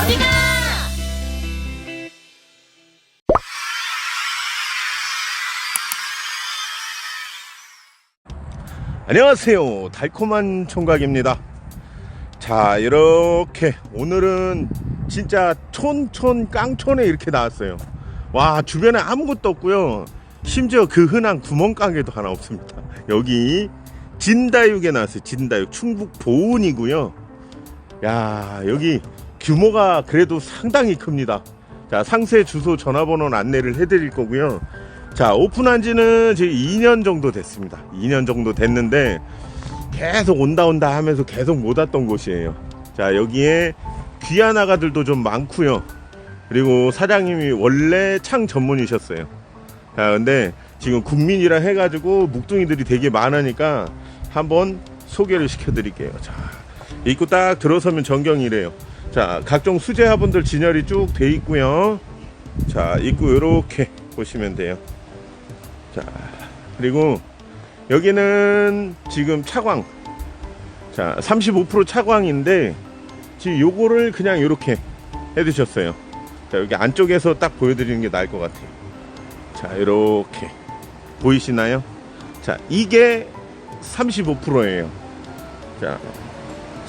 어디가? 안녕하세요. 달콤한 총각입니다. 자, 이렇게 오늘은 진짜 촌촌 깡촌에 이렇게 나왔어요. 와, 주변에 아무것도 없고요. 심지어 그 흔한 구멍가게도 하나 없습니다. 여기 진다육에 나왔어요. 진다육 충북 보은이고요. 야, 여기 규모가 그래도 상당히 큽니다. 자, 상세 주소 전화번호는 안내를 해드릴 거고요. 자, 오픈한 지는 지금 2년 정도 됐습니다. 2년 정도 됐는데 계속 온다 온다 하면서 계속 못 왔던 곳이에요. 자, 여기에 귀한 아가들도 좀 많고요. 그리고 사장님이 원래 창 전문이셨어요. 자, 근데 지금 국민이라 해가지고 묵둥이들이 되게 많으니까 한번 소개를 시켜드릴게요. 자, 입구 딱 들어서면 전경이래요. 자, 각종 수제 화분들 진열이 쭉 돼 있고요. 자, 입구 이렇게 보시면 돼요. 자, 그리고 여기는 지금 차광. 자, 35% 차광인데 지금 요거를 그냥 이렇게 해두셨어요. 자, 여기 안쪽에서 딱 보여드리는 게 나을 것 같아요. 자, 이렇게 보이시나요? 자, 이게 35%예요. 자,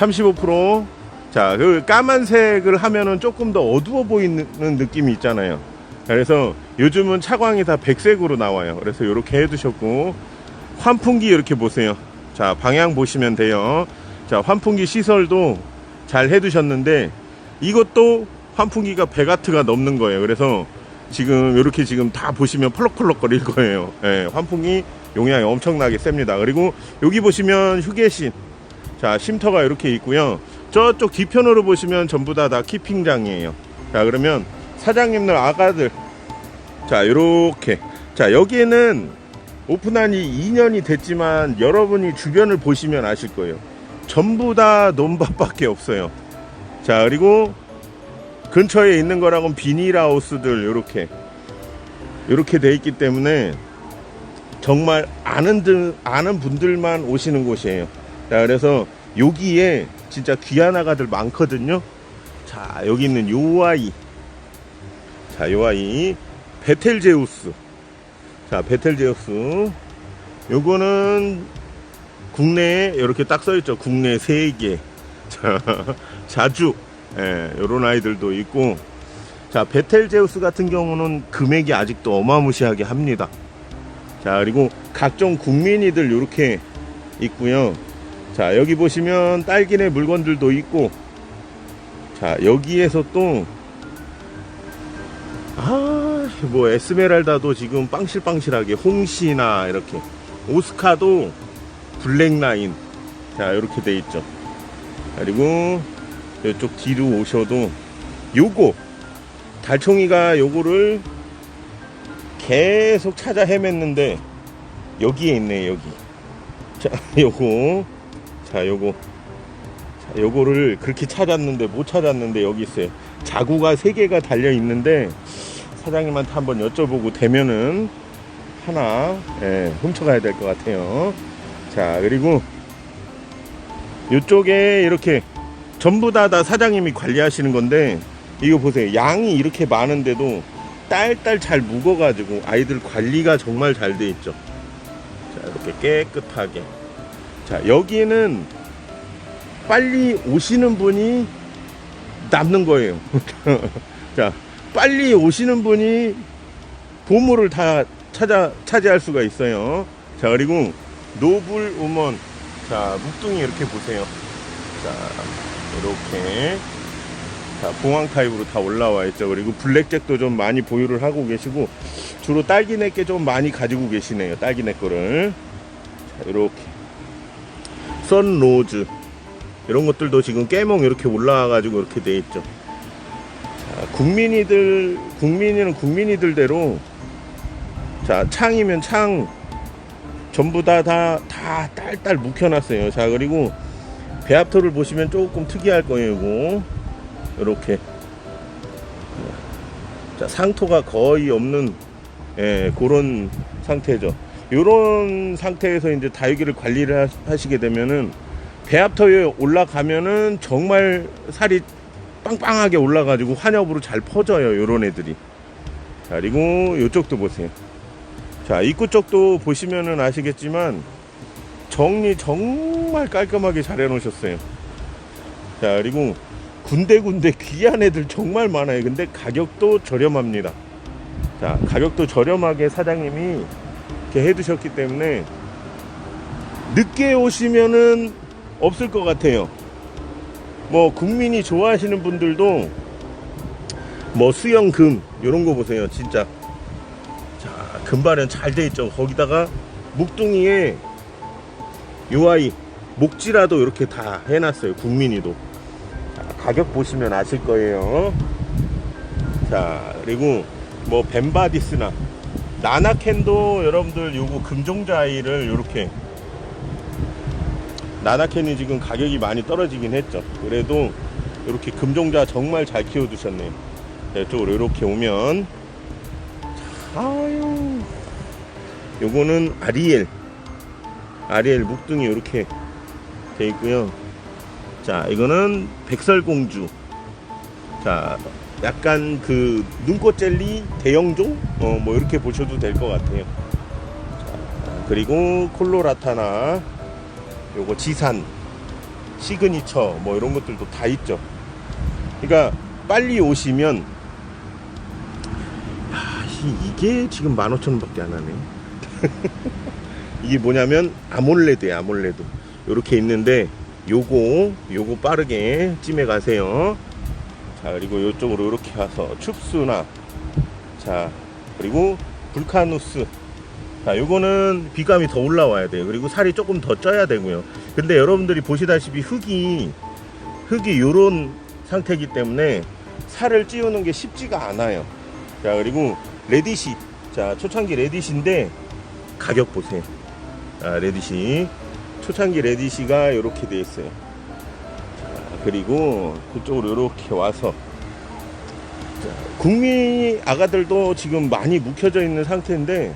35%. 자, 그 까만색을 하면은 조금 더 어두워 보이는 느낌이 있잖아요. 그래서 요즘은 차광이 다 백색으로 나와요. 그래서 이렇게 해두셨고, 환풍기 이렇게 보세요. 자, 방향 보시면 돼요. 자, 환풍기 시설도 잘 해두셨는데, 이것도 환풍기가 100와트가 넘는 거예요. 그래서 지금 이렇게 지금 다 보시면 펄럭펄럭 거릴 거예요. 예, 환풍기 용량이 엄청나게 셉니다. 그리고 여기 보시면 휴게실. 자, 쉼터가 이렇게 있고요. 저쪽 뒤편으로 보시면 전부 다 다 키핑장이에요. 자, 그러면 사장님들 아가들. 자, 요렇게. 자, 여기에는 오픈한 지 2년이 됐지만 여러분이 주변을 보시면 아실 거예요. 전부 다 논밭밖에 없어요. 자, 그리고 근처에 있는 거랑은 비닐하우스들 요렇게 요렇게 돼 있기 때문에 정말 아는 들, 아는 분들만 오시는 곳이에요. 자, 그래서 여기에 진짜 귀한 아가들 많거든요. 자, 여기 있는 요 아이. 자, 요 아이. 베텔 제우스. 자, 베텔 제우스. 요거는 국내에 이렇게 딱 써있죠. 국내 3개. 자, 자주. 예, 요런 아이들도 있고. 자, 베텔 제우스 같은 경우는 금액이 아직도 어마무시하게 합니다. 자, 그리고 각종 국민이들 요렇게 있고요. 자, 여기 보시면 딸기네 물건들도 있고. 자, 여기에서 또 아, 뭐 에스메랄다도 지금 빵실빵실하게 홍시나 이렇게 오스카도 블랙라인 자 이렇게 돼 있죠 그리고 이쪽 뒤로 오셔도 요거 달총이가 요거를 계속 찾아 헤맸는데 여기에 있네 여기 자 요거 자 요거 자, 요거를 그렇게 찾았는데 못 찾았는데 여기 있어요 자구가 세 개가 달려 있는데 사장님한테 한번 여쭤보고 되면은 하나 예, 훔쳐가야 될 것 같아요. 자 그리고 이쪽에 이렇게 전부 다 다 사장님이 관리하시는 건데 이거 보세요 양이 이렇게 많은데도 딸딸 잘 묵어가지고 아이들 관리가 정말 잘 돼 있죠. 자 이렇게 깨끗하게 자 여기는 빨리 오시는 분이 남는 거예요. 자, 빨리 오시는 분이 보물을 다 찾아, 차지할 수가 있어요. 자, 그리고 노블 우먼. 자, 묵둥이 이렇게 보세요. 자, 이렇게. 자, 봉황 타입으로 다 올라와 있죠. 그리고 블랙잭도 좀 많이 보유를 하고 계시고, 주로 딸기내 게좀 많이 가지고 계시네요. 딸기내 거를. 자, 이렇게. 선로즈. 이런 것들도 지금 깨몽 이렇게 올라와가지고 이렇게 돼 있죠. 자, 국민이들, 국민이는 국민이들대로, 자, 창이면 창, 전부 다, 다, 다 딸딸 묵혀놨어요. 자, 그리고 배합토를 보시면 조금 특이할 거예요. 이렇게. 자, 상토가 거의 없는, 예, 그런 상태죠. 요런 상태에서 이제 다육이를 관리를 하- 하시게 되면은, 배합터에 올라가면은 정말 살이 빵빵하게 올라가지고 환엽으로 잘 퍼져요 요런 애들이. 자 그리고 요쪽도 보세요. 자 입구 쪽도 보시면은 아시겠지만 정리 정말 깔끔하게 잘 해놓으셨어요. 자 그리고 군데군데 귀한 애들 정말 많아요. 근데 가격도 저렴합니다. 자 가격도 저렴하게 사장님이 이렇게 해두셨기 때문에 늦게 오시면은 없을 것 같아요. 뭐 국민이 좋아하시는 분들도 뭐 수영금 이런 거 보세요 진짜. 자 금발은 잘 돼 있죠. 거기다가 묵둥이에 요 아이 목지라도 이렇게 다 해놨어요 국민이도. 자, 가격 보시면 아실 거예요. 자 그리고 뭐 벤바디스나 나나캔도 여러분들 요거 금종자 아이를 요렇게 나나캔이 지금 가격이 많이 떨어지긴 했죠. 그래도 이렇게 금종자 정말 잘 키워 두셨네요. 네, 이쪽으로 이렇게 오면 아유 요거는 아리엘 아리엘 묵둥이 이렇게 돼 있고요. 자 이거는 백설공주 자 약간 그 눈꽃 젤리 대형종? 어, 뭐 이렇게 보셔도 될 것 같아요. 자, 그리고 콜로라타나 요거 지산 시그니처 뭐 이런 것들도 다 있죠. 그러니까 빨리 오시면 아, 이- 이게 지금 15,000원밖에 안 하네. 이게 뭐냐면 아몰레드야 아몰레드. 요렇게 있는데 요거 요거 빠르게 찜해 가세요 자 그리고 요쪽으로 이렇게 와서 춥수나 자 그리고 불카누스 자, 요거는 비감이 더 올라와야 돼요. 그리고 살이 조금 더 쪄야 되고요. 근데 여러분들이 보시다시피 흙이 흙이 요런 상태이기 때문에 살을 찌우는 게 쉽지가 않아요. 자, 그리고 레디시. 자, 초창기 레디시인데 가격 보세요. 아, 레디시. 초창기 레디시가 이렇게 돼 있어요. 자, 그리고 그쪽으로 이렇게 와서 자, 국민 아가들도 지금 많이 묵혀져 있는 상태인데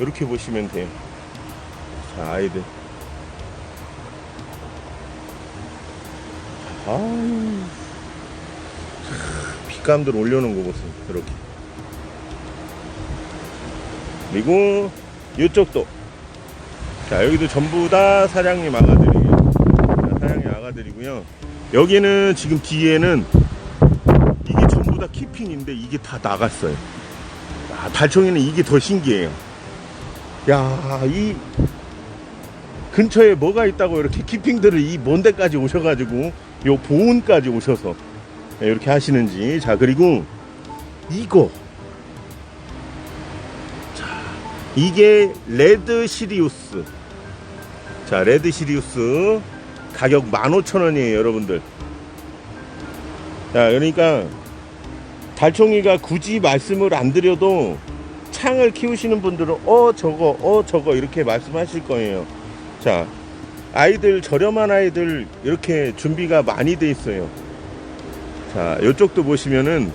이렇게 보시면 돼요. 자, 아이들. 참, 빛감들 올려놓은 거 보세요. 이렇게. 그리고 이쪽도. 자, 여기도 전부 다 사장님 아가들이에요. 자, 사장님 아가들이고요. 여기는 지금 뒤에는 이게 전부 다 키핑인데 이게 다 나갔어요. 아, 달총이는 이게 더 신기해요. 야, 이 근처에 뭐가 있다고 이렇게 키핑들을 이 먼 데까지 오셔가지고 요 보온까지 오셔서 네, 이렇게 하시는지. 자, 그리고 이거. 자, 이게 레드 시리우스. 자, 레드 시리우스 가격 15,000원이에요, 여러분들. 자, 그러니까 달총이가 굳이 말씀을 안 드려도 창을 키우시는 분들은 어 저거 어 저거 이렇게 말씀하실 거예요. 자 아이들 저렴한 아이들 이렇게 준비가 많이 돼 있어요. 자 이쪽도 보시면은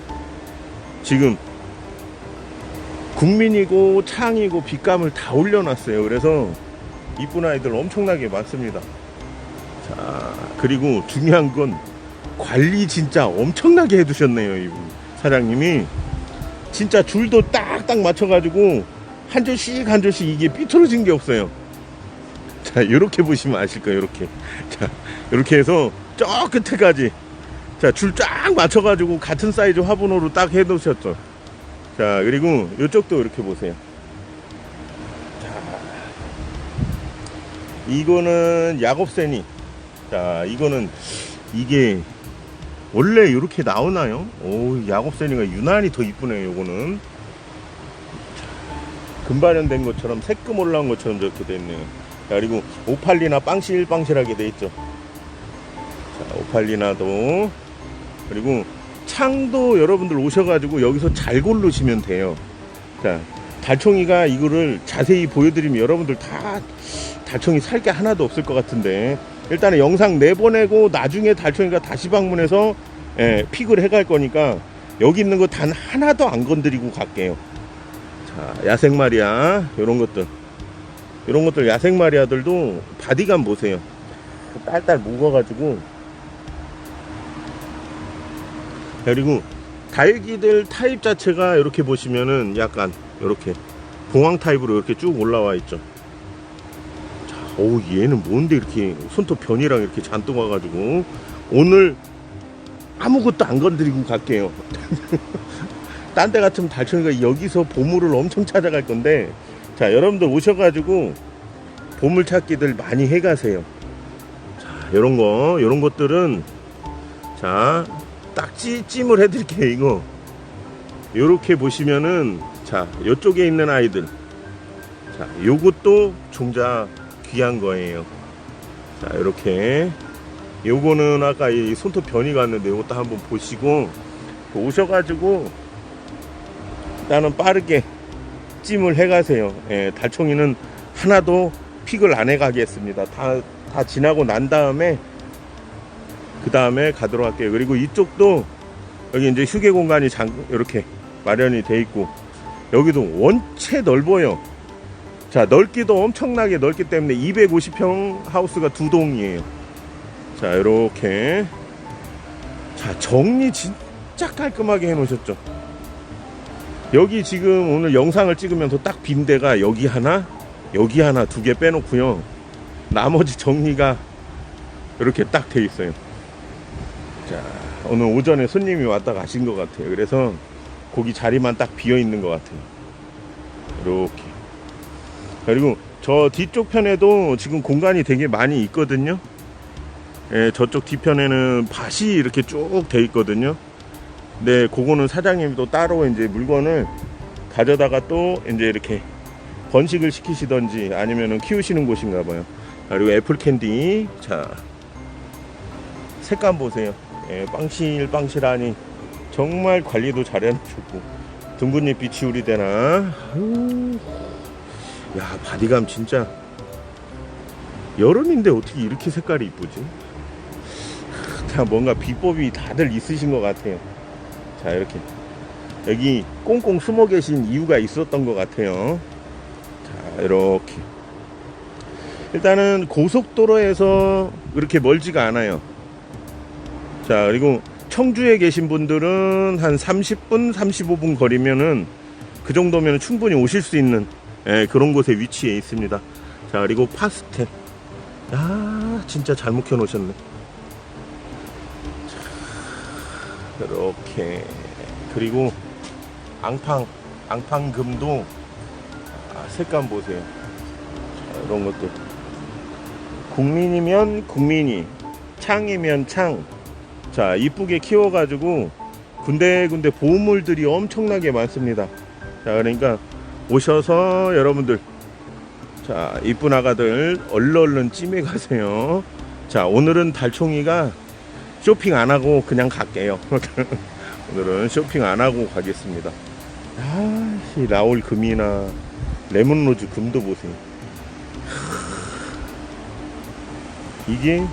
지금 국민이고 창이고 빛감을 다 올려놨어요. 그래서 이쁜 아이들 엄청나게 많습니다. 자 그리고 중요한 건 관리 진짜 엄청나게 해두셨네요. 이분 사장님이 진짜 줄도 딱딱 맞춰가지고 한 줄씩 한 줄씩 이게 삐뚤어진 게 없어요. 자, 이렇게 보시면 아실 거예요. 이렇게. 자, 이렇게 해서 저 끝에까지 자, 줄 쫙 맞춰가지고 같은 사이즈 화분으로 딱 해놓으셨죠. 자, 그리고 이쪽도 이렇게 보세요. 자, 이거는 야곱새니. 자, 이거는 이게 원래 이렇게 나오나요? 오, 야곱새니가 유난히 더 이쁘네요, 요거는. 자, 금발현된 것처럼 새금 올라온 것처럼 저렇게 돼 있네요. 자, 그리고 오팔리나 빵실빵실하게 돼 있죠. 자, 오팔리나도. 그리고 창도 여러분들 오셔가지고 여기서 잘 고르시면 돼요. 자, 달총이가 이거를 자세히 보여드리면 여러분들 다 달총이 살 게 하나도 없을 것 같은데 일단은 영상 내보내고 나중에 달총이가 다시 방문해서 예, 픽을 해갈 거니까 여기 있는 거 단 하나도 안 건드리고 갈게요. 자, 야생 마리아 이런 것들 이런 것들 야생 마리아들도 바디감 보세요. 딸딸 묵어가지고 그리고 달기들 타입 자체가 이렇게 보시면은 약간 이렇게 봉황 타입으로 이렇게 쭉 올라와 있죠. 자, 어우 얘는 뭔데 이렇게 손톱 변이랑 이렇게 잔뜩 와가지고 오늘 아무것도 안 건드리고 갈게요. 딴 데 같으면 달천이가 여기서 보물을 엄청 찾아갈 건데 자 여러분들 오셔가지고 보물 찾기들 많이 해가세요. 자 요런 거 요런 것들은 자딱 찜을 해드릴게요 이거 요렇게 보시면은 자 요쪽에 있는 아이들 자 요것도 종자 귀한 거예요. 자 요렇게. 요거는 아까 이 손톱 변이 갔는데 요것도 한번 보시고 오셔가지고 일단은 빠르게 찜을 해가세요. 예, 달총이는 하나도 픽을 안 해가겠습니다. 다, 다 지나고 난 다음에 그 다음에 가도록 할게요. 그리고 이쪽도 여기 이제 휴게 공간이 장, 이렇게 마련이 돼 있고 여기도 원체 넓어요 자 넓기도 엄청나게 넓기 때문에 250평 하우스가 두 동이에요. 자 이렇게. 자 정리 진짜 깔끔하게 해 놓으셨죠? 여기 지금 오늘 영상을 찍으면서 딱 빈 데가 여기 하나 여기 하나 두 개 빼놓고요. 나머지 정리가 이렇게 딱 돼 있어요. 자 오늘 오전에 손님이 왔다 가신 것 같아요. 그래서 거기 자리만 딱 비어 있는 것 같아요. 이렇게 그리고 저 뒤쪽 편에도 지금 공간이 되게 많이 있거든요 예, 저쪽 뒤편에는 밭이 이렇게 쭉 돼 있거든요 네, 그거는 사장님이 또 따로 이제 물건을 가져다가 또 이제 이렇게 번식을 시키시던지 아니면은 키우시는 곳인가 봐요. 그리고 애플 캔디. 자. 색감 보세요. 예, 빵실빵실하니 정말 관리도 잘 해놓으셨고 둥근잎 비치우리 되나 아유, 야 바디감 진짜. 여름인데 어떻게 이렇게 색깔이 이쁘지? 다 뭔가 비법이 다들 있으신 것 같아요. 자 이렇게. 여기 꽁꽁 숨어 계신 이유가 있었던 것 같아요. 자 이렇게. 일단은 고속도로에서 그렇게 멀지가 않아요. 자 그리고 청주에 계신 분들은 한 30분 35분 거리면은 그 정도면 충분히 오실 수 있는 예, 그런 곳에 위치해 있습니다. 자 그리고 파스텔. 아 진짜 잘 묵혀 놓으셨네. 이렇게. 그리고 앙팡 앙팡금도 아, 색감 보세요. 자, 이런 것들 국민이면 국민이 창이면 창 자 이쁘게 키워가지고 군데군데 보물들이 엄청나게 많습니다. 자 그러니까 오셔서 여러분들 자 이쁜 아가들 얼른 얼른 찜해 가세요 자 오늘은 달총이가 쇼핑 안 하고 그냥 갈게요. 오늘은 쇼핑 안 하고 가겠습니다. 아, 이 라올 금이나 레몬로즈 금도 보세요. 이게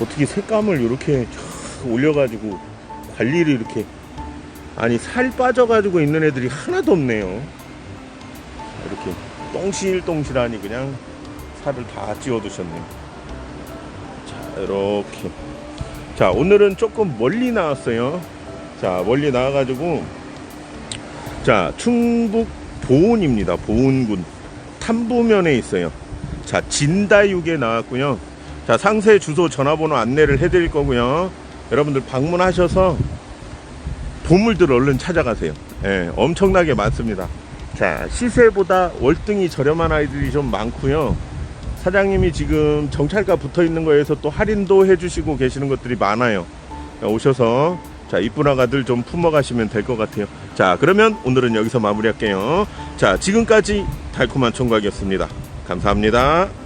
어떻게 색감을 이렇게 쫙 올려가지고 관리를 이렇게 아니 살 빠져가지고 있는 애들이 하나도 없네요. 이렇게 똥실똥실하니 그냥 살을 다 찌워두셨네요. 이렇게. 자 오늘은 조금 멀리 나왔어요. 자 멀리 나와가지고. 자 충북 보은입니다. 보은군. 탐부면에 있어요. 자 진다육에 나왔고요. 자 상세 주소 전화번호 안내를 해드릴 거고요. 여러분들 방문하셔서 보물들 얼른 찾아가세요 예, 엄청나게 많습니다 자 시세보다 월등히 저렴한 아이들이 좀 많고요 사장님이 지금 정찰가 붙어 있는 거에서 또 할인도 해주시고 계시는 것들이 많아요. 오셔서 자 이쁜 아가들 좀 품어가시면 될 것 같아요. 자 그러면 오늘은 여기서 마무리할게요. 자 지금까지 달콤한 총각이었습니다. 감사합니다.